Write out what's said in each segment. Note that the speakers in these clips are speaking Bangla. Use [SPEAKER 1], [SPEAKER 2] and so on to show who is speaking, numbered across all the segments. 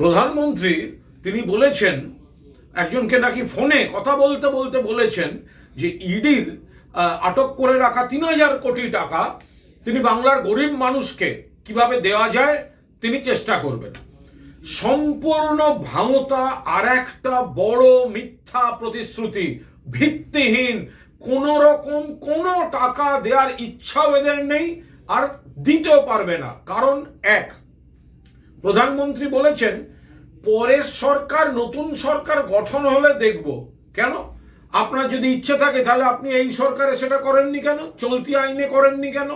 [SPEAKER 1] প্রধানমন্ত্রী, তিনি বলেছেন, একজনকে নাকি ফোনে কথা বলতে বলতে বলেছেন যে ইডির আটক করে রাখা তিন হাজার কোটি টাকা তিনি বাংলার গরিব মানুষকে কীভাবে দেওয়া যায়, তিনি চেষ্টা করবেন। সম্পূর্ণ ভাঙতা আর একটা বড় মিথ্যা প্রতিশ্রুতি ভিত্তিহীন কোন রকম কোনো টাকা দেওয়ার ইচ্ছাও এদের নেই, আর দিতেও পারবে না। কারণ, এক প্রধানমন্ত্রী বলেছেন, পরের সরকার, নতুন সরকার গঠন হলে দেখব। কেন? আপনার যদি ইচ্ছে থাকে, তাহলে আপনি এই সরকারে সেটা করেননি কেন? চলতি আইনে করেননি কেন?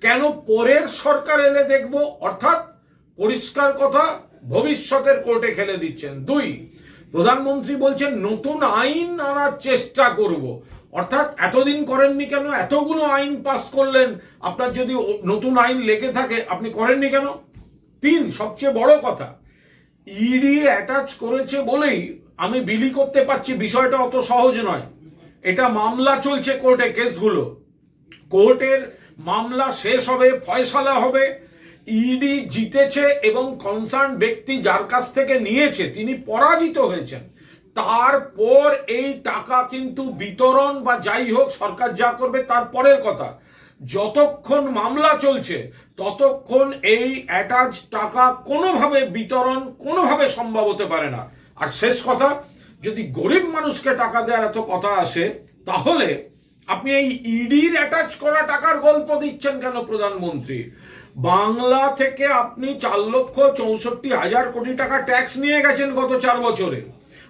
[SPEAKER 1] কেন পরের সরকার এলে দেখব? অর্থাৎ পরিষ্কার কথা, ভবিষ্যতের কোর্টে খেলে দিচ্ছেন। দুই, প্রধানমন্ত্রী বলছেন, নতুন আইন আনার চেষ্টা করব। অর্থাৎ এতদিন করেননি কেন? এতগুলো আইন পাস করলেন। আপনার যদি নতুন আইন লেগে থাকে, আপনি করেননি কেন? তিন, সবচেয়ে বড় কথা ইডি অ্যাটাচ করেছে বলেই আমি বিলি করতে পারছি, বিষয়টা অত সহজ নয়। এটা মামলা চলছে কোর্টে কেসগুলো। কোর্টের মামলা শেষ হবে, ফয়সালা হবে। ইডি জিতেছে এবং কনসার্ন ব্যক্তি যার কাছ থেকে নিয়েছে, তিনি পরাজিত হয়েছেন। তারপর এই টাকা কিন্তু বিতরণ বা যাই হোক, সরকার যা করবে তার পরের কথা। যতক্ষণ মামলা চলছে, ততক্ষণ এই অ্যাটাচ টাকা কোনোভাবে বিতরণ কোনোভাবে সম্ভব হতে পারে না। আর শেষ কথা, যদি গরিব মানুষকে টাকা দেওয়ার এত কথা আসে, তাহলে আপনি এই ইডির অ্যাটাচ করা টাকার গল্প দিচ্ছেন কেন প্রধানমন্ত্রী? বাংলা থেকে আপনি চার লক্ষ চৌষট্টি হাজার কোটি টাকা ট্যাক্স নিয়ে গেছেন গত চার বছরে।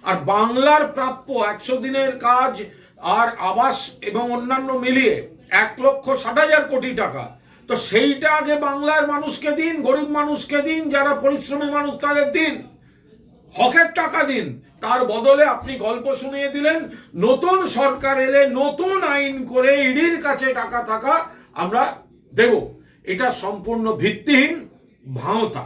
[SPEAKER 1] আর বাংলার প্রাপ্য একশো দিনের কাজ আর আবাস এবং অন্যান্য মিলিয়ে এক লক্ষ ষাট হাজার কোটি টাকা। তো সেইটা আগে বাংলার মানুষকে দিন, গরিব মানুষকে দিন, যারা পরিশ্রমী মানুষ তাদের দিন। হকের টাকা দিন। তার বদলে আপনি গল্প শুনিয়ে দিলেন, নতুন সরকার এলে নতুন আইন করে ইডির কাছে টাকা থাকা আমরা দেব। এটা সম্পূর্ণ ভিত্তিহীন ভাঁওতা।